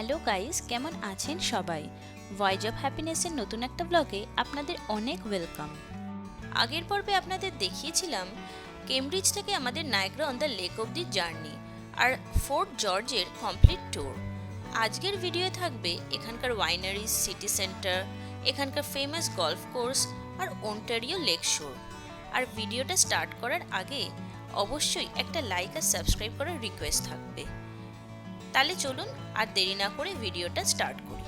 Hello guys, কেমন আছেন সবাই? ভয়েস অফ হ্যাপিনেসের নতুন একটা ব্লগে আপনাদের অনেক ওয়েলকাম আগের পর্বে আপনাদের দেখিয়েছিলাম কেমব্রিজ থেকে আমাদের Niagara on the lake of the journey R fort জর্জের কমপ্লিট ট্যুর আজকের ভিডিও থাকবে এখানকার ওয়াইনারিজ সিটি সেন্টার এখানকার ফেমাস গলফ কোর্স আর ওন্টারিও লেক শোর আর ভিডিওটা স্টার্ট করার আগে অবশ্যই একটা লাইক আর সাবস্ক্রাইব করার রিকোয়েস্ট থাকবে। তাহলে চলুন আর দেরি না করে ভিডিওটা স্টার্ট করি।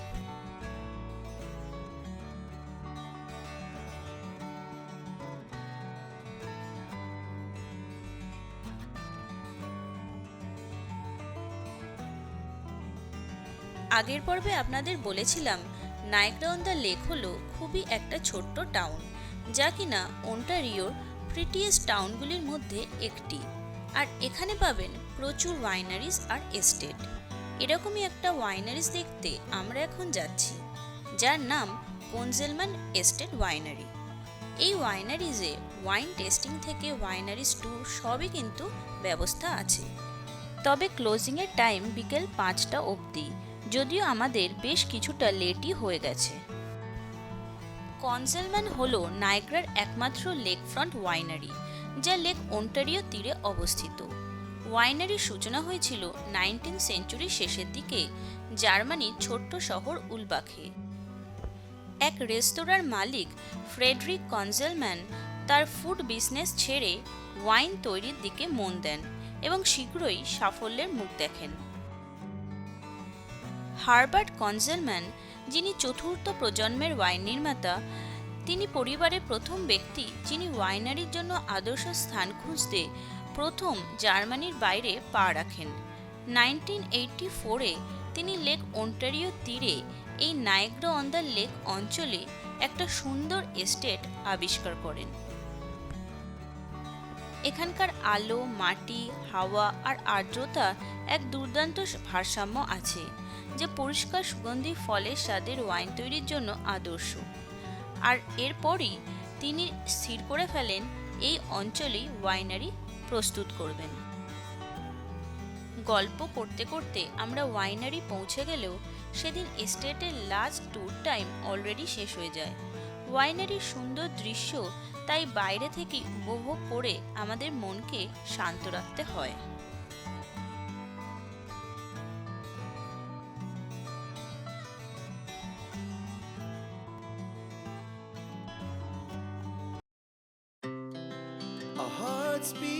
আগের পর্বে আপনাদের বলেছিলাম নায়গ্রা অন দ্য লেক হলো খুবই একটা ছোট্ট টাউন যা কিনা ওন্টারিওর প্রিটিয়েস্ট টাউনগুলির মধ্যে একটি। আর এখানে পাবেন প্রচুর ওয়াইনারিজ আর এস্টেট এরকমই একটা ওয়াইনারিজ দেখতে আমরা এখন যাচ্ছি, যার নাম কোনজেলমান এস্টেট ওয়াইনারি এই ওয়াইনারিজে ওয়াইন টেস্টিং থেকে ওয়াইনারিজ ট্যুর সবই কিন্তু ব্যবস্থা আছে। তবে ক্লোজিংয়ের টাইম বিকেল পাঁচটা অবধি, যদিও আমাদের বেশ কিছুটা লেটই হয়ে গেছে। কনসেলম্যান হল নাইগ্রার একমাত্র লেক ফ্রন্ট ওয়াইনারি যা লেক ওন্টারিও তীরে অবস্থিত। ওয়াইনারির সূচনা হয়েছিল নাইনটিন সেঞ্চুরির শেষের দিকে, জার্মানির ছোট্ট শহর উলবাখে। এক রেস্তোরাঁর মালিক, ফ্রেডরিক কনজেলম্যান, তার ফুড বিজনেস ছেড়ে ওয়াইন তৈরির দিকে মন দেন এবং শীঘ্রই সাফল্যের মুখ দেখেন। হারবার্ট কনজেলম্যান, যিনি চতুর্থ প্রজন্মের ওয়াইন নির্মাতা, তিনি পরিবারের প্রথম ব্যক্তি যিনি ওয়াইনারির জন্য আদর্শ স্থান খুঁজতে প্রথম জার্মানির বাইরে পা রাখেন। নাইনটিন এইটটি ফোরে তিনি লেক ওন্টারিও তীরে এই নাইগ্রো অন দ্য লেক অঞ্চলে একটা সুন্দর এস্টেট আবিষ্কার করেন। এখানকার আলো, মাটি, হাওয়া আর আর্দ্রতা এক দুর্দান্ত ভারসাম্য আছে, যে পরিষ্কার সুগন্ধি ফলের স্বাদের ওয়াইন তৈরির জন্য আদর্শ। আর এরপরই তিনি স্থির করে ফেলেন এই অঞ্চলেই ওয়াইনারি প্রস্তুত করবেন। গল্প করতে করতে আমরা ওয়াইনারি পৌঁছে গেলেও সেদিন এস্টেটের লাস্ট ট্যুর টাইম অলরেডি শেষ হয়ে যায়। ওয়াইনারির সুন্দর দৃশ্য তাই বাইরে থেকে উপভোগ করে আমাদের মনকে শান্ত রাখতে হয়। Beat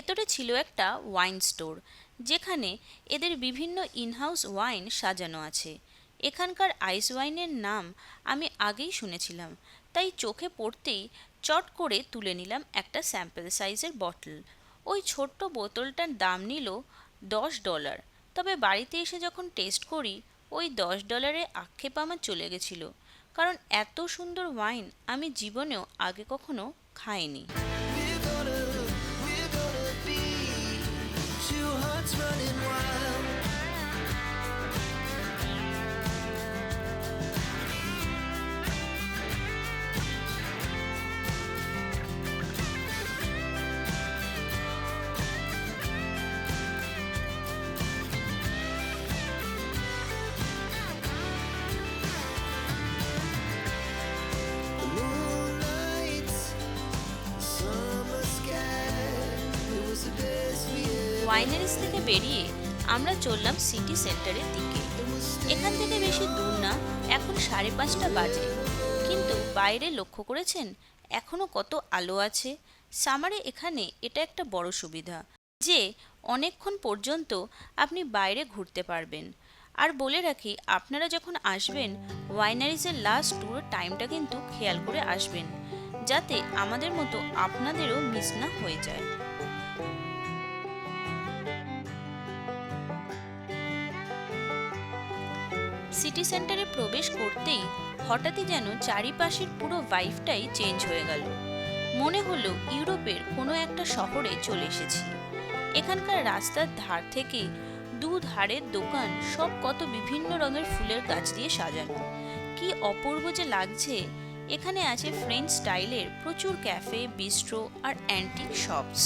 ভেতরে ছিল একটা ওয়াইন স্টোর, যেখানে এদের বিভিন্ন ইনহাউস ওয়াইন সাজানো আছে। এখানকার আইস ওয়াইনের নাম আমি আগেই শুনেছিলাম, তাই চোখে পড়তেই চট করে তুলে নিলাম একটা স্যাম্পল সাইজের বটল। ওই ছোট্ট বোতলটার দাম নিল দশ ডলার, তবে বাড়িতে এসে যখন টেস্ট করি, ওই দশ ডলারে আক্ষেপ আমার চলে গেছিল, কারণ এত সুন্দর ওয়াইন আমি জীবনেও আগে কখনো খাইনি। ওয়াইনারিস থেকে বেরিয়ে আমরা চললাম সিটি সেন্টারের দিকে। এখান থেকে বেশি দূর না, এখন সাড়ে পাঁচটা বাজে। কিন্তু বাইরে লক্ষ্য করেছেন এখনও কত আলো আছে। সামারে এখানে এটা একটা বড় সুবিধা, যে অনেকক্ষণ পর্যন্ত আপনি বাইরে ঘুরতে পারবেন। আর বলে রাখি, আপনারা যখন আসবেন ওয়াইনারিজের লাস্ট ট্যুর টাইমটা কিন্তু খেয়াল করে আসবেন, যাতে আমাদের মতো আপনাদেরও মিস না হয়ে যায়। সিটি সেন্টারে প্রবেশ করতেই হঠাৎই যেন চারিপাশের পুরো ভাইফটাই চেঞ্জ হয়ে গেল। মনে হলো ইউরোপের কোনো একটা শহরে চলে এসেছি। এখানকার রাস্তার ধার থেকে দু ধারের দোকান সব কত বিভিন্ন রঙের ফুলের গাছ দিয়ে সাজানো। কি অপূর্ব যে লাগছে! এখানে আছে ফ্রেঞ্চ স্টাইলের প্রচুর ক্যাফে বিস্ট্রো আর অ্যান্টিক শপস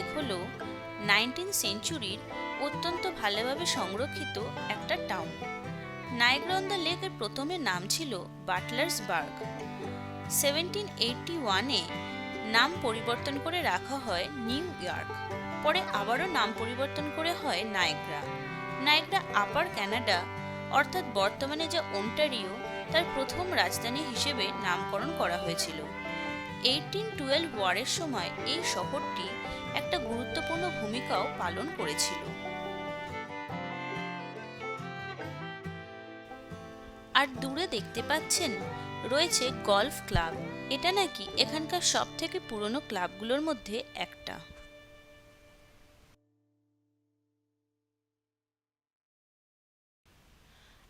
লেক হলো নাইনটিন সেঞ্চুরির অত্যন্ত ভালোভাবে সংরক্ষিত একটা টাউন নাইগ্রা অন দ্য লেকের প্রথমে নাম ছিল বাটলার্স বার্গ। সেভেন্টিন এইটটি ওয়ানে নাম পরিবর্তন করে রাখা হয় নিউ ইয়র্ক। পরে আবারও নাম পরিবর্তন করে হয় নাইগ্রা। নাইগ্রা আপার কানাডা অর্থাৎ বর্তমানে যা ওন্টারিও, তার প্রথম রাজধানী হিসেবে নামকরণ করা হয়েছিল। এইটিন টুয়েলভ ওয়ারের সময় এই শহরটি একটা গুরুত্বপূর্ণ ভূমিকাও পালন করেছিল। আর দূরে দেখতে পাচ্ছেন, রয়েছে গলফ ক্লাব। এটা নাকি এখানকার সব থেকে পুরনো ক্লাবগুলোর মধ্যে একটা।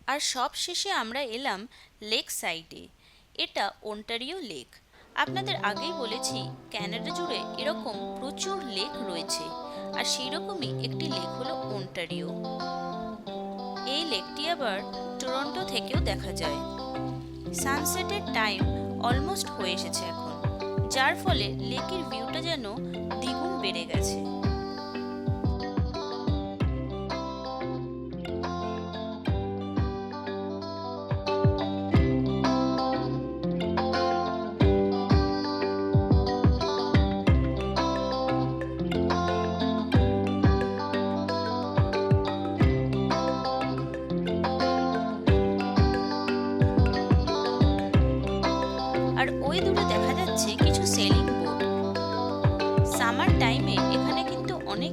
আর সব শেষে আমরা এলাম লেক সাইডে। এটা ওন্টারিও লেক। আপনাদের আগেই বলেছি, ক্যানাডা জুড়ে এরকম প্রচুর লেক রয়েছে, আর সেই রকমই একটি লেক হলো ওন্টারিও। এই লেকটি আবার টরন্টো থেকেও দেখা যায়। সানসেটের টাইম অলমোস্ট হয়ে এসেছে এখন, যার ফলে লেকের ভিউটা যেন দ্বিগুণ বেড়ে গেছে।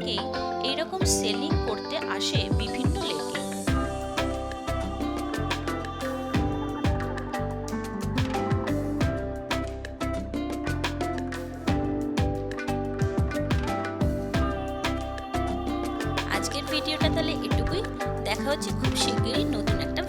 অনেকেই এইরকম সেলিং করতে আসে বিভিন্ন লেকে। আজকের ভিডিওটা তাহলে এটুকুই। দেখা হচ্ছে খুব শীঘ্রই নতুন একটা